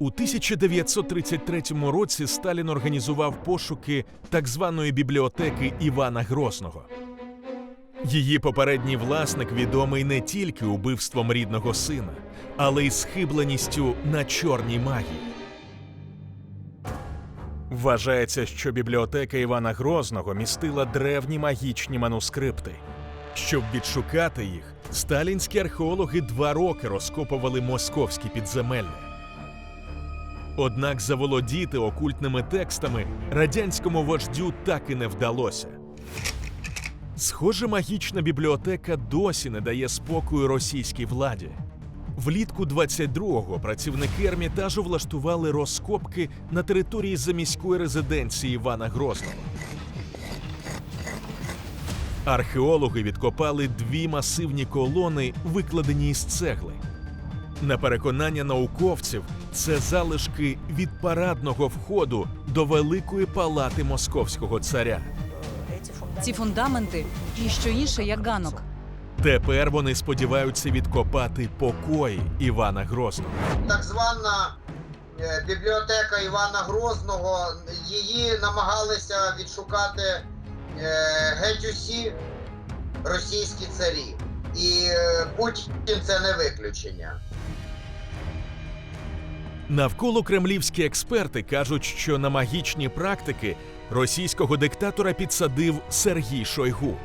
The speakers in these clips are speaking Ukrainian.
У 1933 році Сталін організував пошуки так званої бібліотеки Івана Грозного. Її попередній власник відомий не тільки убивством рідного сина, але й схибленістю на чорній магії. Вважається, що бібліотека Івана Грозного містила древні магічні манускрипти. Щоб відшукати їх, сталінські археологи два роки розкопували московські підземелля. Однак заволодіти окультними текстами радянському вождю так і не вдалося. Схоже, магічна бібліотека досі не дає спокою російській владі. Влітку 22-го працівники Ермітажу влаштували розкопки на території заміської резиденції Івана Грозного. Археологи відкопали дві масивні колони, викладені із цегли. На переконання науковців, це залишки від парадного входу до великої палати московського царя. Ці фундаменти ніщо інше, як ганок. Тепер вони сподіваються відкопати покої Івана Грозного. так звана е, бібліотека Івана Грозного. Її намагалися відшукати е, геть усі російські царі. І е, Путін це не виключення. Навколо кремлівські експерти кажуть, що на магічні практики російського диктатора підсадив Сергій Шойгу.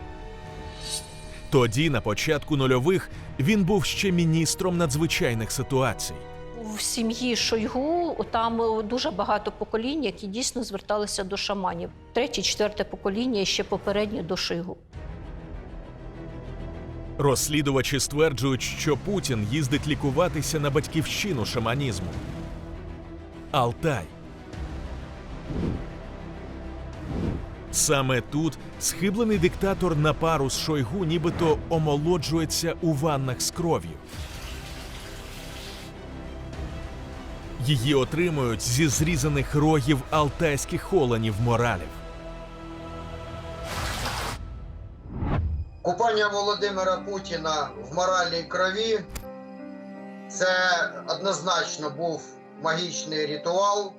Тоді, на початку нульових, він був ще міністром надзвичайних ситуацій. В сім'ї Шойгу там е, дуже багато поколінь, які дійсно зверталися до шаманів. Третє, четверте покоління і ще попереднє до Шойгу. Розслідувачі стверджують, що Путін їздить лікуватися на батьківщину шаманізму. Алтай. Саме тут схиблений диктатор на пару з Шойгу нібито омолоджується у ваннах з кров'ю. Її отримують зі зрізаних рогів алтайських оленів моралів. Купання Володимира Путіна в моральній крові це однозначно був магічний ритуал.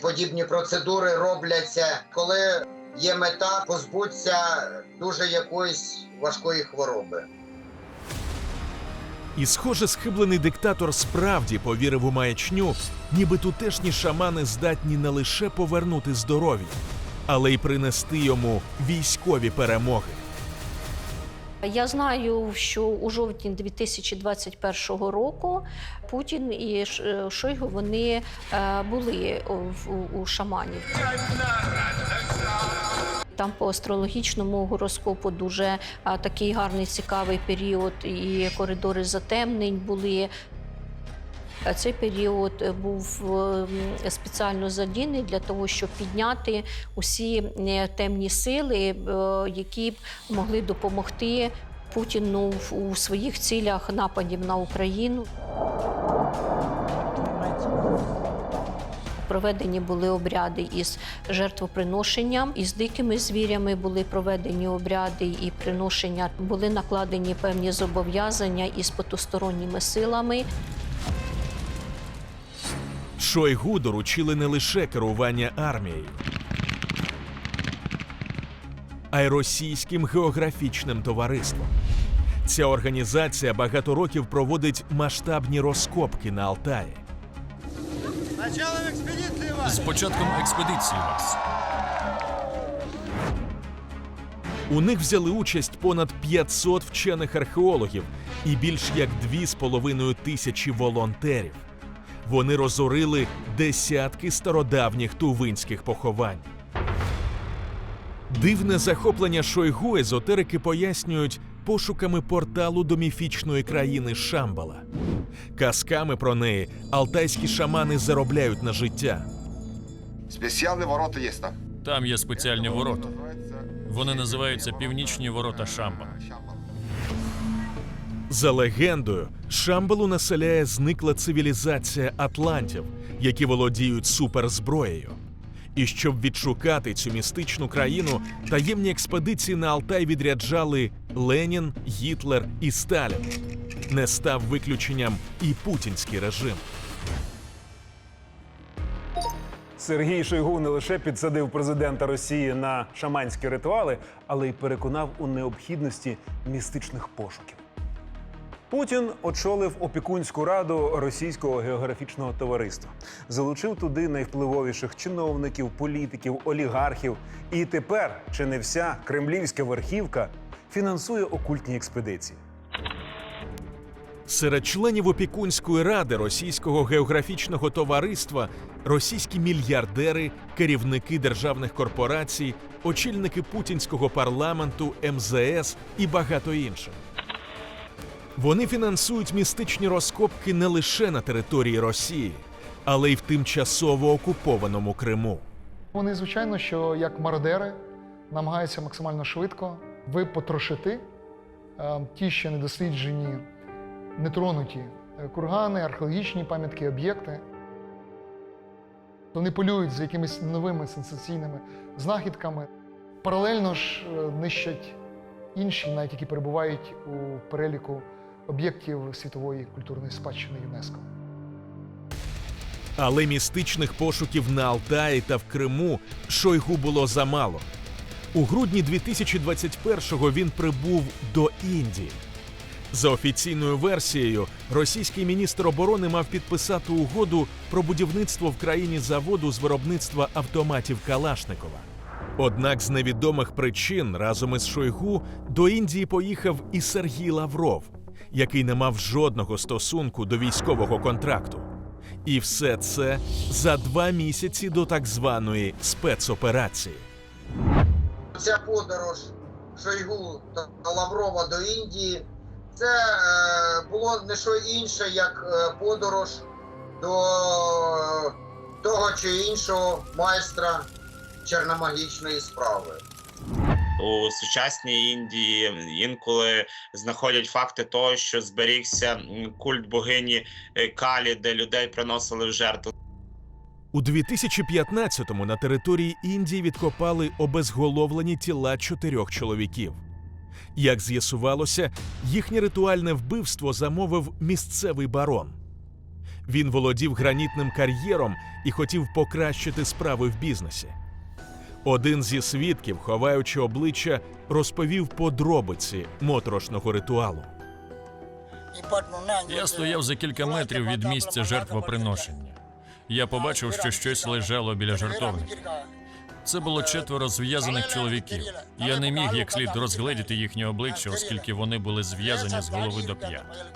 Подібні процедури робляться, коли є мета позбутися дуже якоїсь важкої хвороби. І, схоже, схиблений диктатор справді повірив у маячню, ніби тутешні шамани здатні не лише повернути здоров'я, але й принести йому військові перемоги. Я знаю, що у жовтні 2021 року Путін і е, Шойгу вони е, були у- шаманів. Там по астрологічному гороскопу дуже такий гарний цікавий період, і коридори затемнень були. Цей період був ем, спеціально задіяний для того, щоб підняти усі е, темні сили, е, які б могли допомогти Путіну у своїх цілях нападів на Україну. Проведені були обряди із жертвоприношенням, із дикими звірями були проведені обряди і приношення. Були накладені певні зобов'язання із потусторонніми силами. Шойгу доручили не лише керування армією, а й російським географічним товариством. Ця організація багато років проводить масштабні розкопки на Алтаї. З початком експедиції вас. У них взяли участь понад 500 вчених археологів і більш як 2,5 тисячі волонтерів. Вони розорили десятки стародавніх тувинських поховань. Дивне захоплення Шойгу езотерики пояснюють пошуками порталу до міфічної країни Шамбала. Казками про неї алтайські шамани заробляють на життя. Спеціальні ворота є там. Там є спеціальні ворота. Вони називаються Північні ворота Шамба. За легендою, Шамбалу населяє зникла цивілізація атлантів, які володіють суперзброєю. І щоб відшукати цю містичну країну, таємні експедиції на Алтай відряджали Ленін, Гітлер і Сталін. Не став виключенням і путінський режим. Сергій Шойгу не лише підсадив президента Росії на шаманські ритуали, але й переконав у необхідності містичних пошуків. Путін очолив опікунську раду російського географічного товариства, залучив туди найвпливовіших чиновників, політиків, олігархів. І тепер чи не вся кремлівська верхівка фінансує окультні експедиції. Серед членів опікунської ради російського географічного товариства російські мільярдери, керівники державних корпорацій, очільники путінського парламенту, МЗС і багато інших. Вони фінансують містичні розкопки не лише на території Росії, але й в тимчасово окупованому Криму. Вони, звичайно, що як мародери намагаються максимально швидко випотрошити е, ті ще недосліджені, нетронуті е, кургани, археологічні пам'ятки, об'єкти. Вони полюють за якимись новими сенсаційними знахідками. Паралельно ж е, нищать інші, навіть які перебувають у переліку об'єктів світової культурної спадщини ЮНЕСКО. Але містичних пошуків на Алтаї та в Криму Шойгу було замало. У грудні 2021-го він прибув до Індії. За офіційною версією, російський міністр оборони мав підписати угоду про будівництво в країні заводу з виробництва автоматів Калашникова. Однак з невідомих причин разом із Шойгу до Індії поїхав і Сергій Лавров, який не мав жодного стосунку до військового контракту. І все це за два місяці до так званої спецоперації. Ця подорож Шойгу та Лаврова до Індії це е, було не що інше, як е, подорож до того чи іншого майстра чорномагічної справи. У сучасній Індії інколи знаходять факти того, що зберігся культ богині е, Калі, де людей приносили в жертву. У 2015-му на території Індії відкопали обезголовлені тіла чотирьох чоловіків. Як з'ясувалося, їхнє ритуальне вбивство замовив місцевий барон. Він володів гранітним кар'єром і хотів покращити справи в бізнесі. Один зі свідків, ховаючи обличчя, розповів подробиці моторошного ритуалу. Я стояв за кілька метрів від місця жертвоприношення. Я побачив, що щось лежало біля жертовника. Це було четверо зв'язаних чоловіків. Я не міг як слід розгледіти їхні обличчя, оскільки вони були зв'язані з голови до п'ят.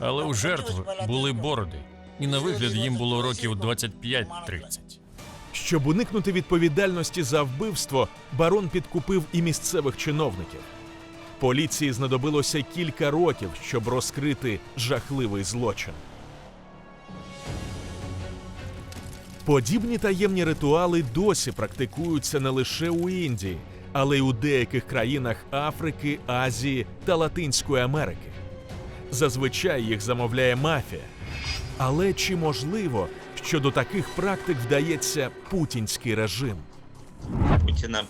Але у жертв були бороди, і на вигляд їм було років 25-30. Щоб уникнути відповідальності за вбивство, барон підкупив і місцевих чиновників. Поліції знадобилося кілька років, щоб розкрити жахливий злочин. Подібні таємні ритуали досі практикуються не лише у Індії, але й у деяких країнах Африки, Азії та Латинської Америки. Зазвичай їх замовляє мафія. Але чи можливо, що до таких практик вдається путінський режим? Путіна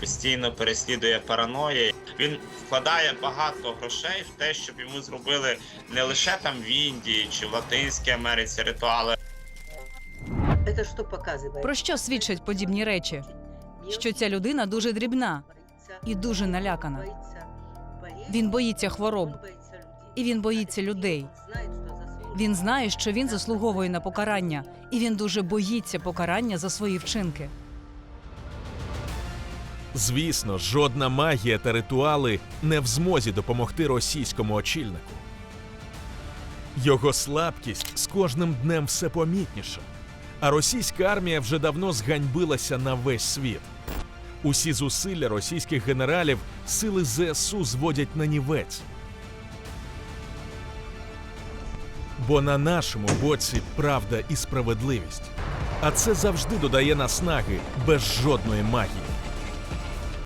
постійно переслідує параноя. Він вкладає багато грошей в те, щоб йому зробили не лише там в Індії чи в Латинській Америці ритуали, Это что показывает? Про що свідчать подібні речі? Що ця людина дуже дрібна і дуже налякана. Він боїться хвороб, і він боїться людей. Він знає, що він заслуговує на покарання, і він дуже боїться покарання за свої вчинки. Звісно, жодна магія та ритуали не в змозі допомогти російському очільнику. Його слабкість з кожним днем все помітніша, а російська армія вже давно зганьбилася на весь світ. Усі зусилля російських генералів сили ЗСУ зводять на нівець. Бо на нашому боці правда і справедливість. А це завжди додає наснаги без жодної магії.